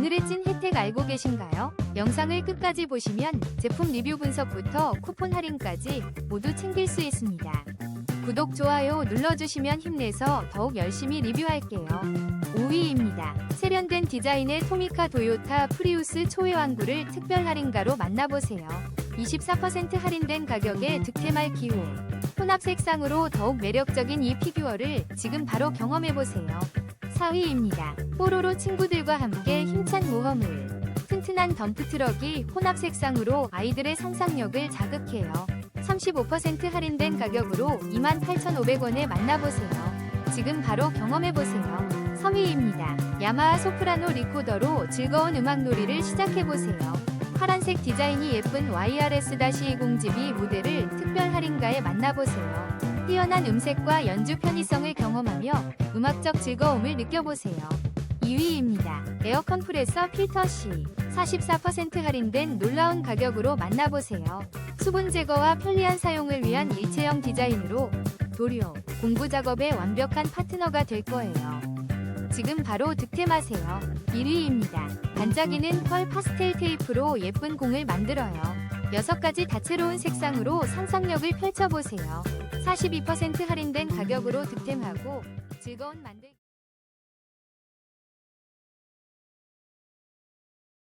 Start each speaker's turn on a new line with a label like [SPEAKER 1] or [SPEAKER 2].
[SPEAKER 1] 오늘의 찐 혜택 알고 계신가요? 영상을 끝까지 보시면 제품 리뷰 분석부터 쿠폰 할인까지 모두 챙길 수 있습니다. 구독, 좋아요 눌러주시면 힘내서 더욱 열심히 리뷰할게요. 5위입니다. 세련된 디자인의 토미카 도요타 프리우스 초회 완구를 특별 할인가로 만나보세요. 24% 할인된 가격에 득템할 기호. 혼합 색상으로 더욱 매력적인 이 피규어를 지금 바로 경험해보세요. 4위입니다. 뽀로로 친구들과 함께 힘찬 모험을. 튼튼한 덤프트럭이 혼합 색상으로 아이들의 상상력을 자극해요. 35% 할인된 가격으로 28,500원에 만나보세요. 지금 바로 경험해보세요. 3위입니다. 야마하 소프라노 리코더로 즐거운 음악놀이를 시작해보세요. 파란색 디자인이 예쁜 YRS-20GB 모델을 특별 할인가에 만나보세요. 뛰어난 음색과 연주 편의성을 경험하며 음악적 즐거움을 느껴보세요. 2위입니다. 에어 컴프레서 필터C 44% 할인된 놀라운 가격으로 만나보세요. 수분 제거와 편리한 사용을 위한 일체형 디자인으로 도료, 공부 작업에 완벽한 파트너가 될 거예요. 지금 바로 득템하세요. 1위입니다. 반짝이는 펄 파스텔 테이프로 예쁜 공을 만들어요. 6가지 다채로운 색상으로 상상력을 펼쳐보세요. 42% 할인된 가격으로 득템하고 즐거운 만들기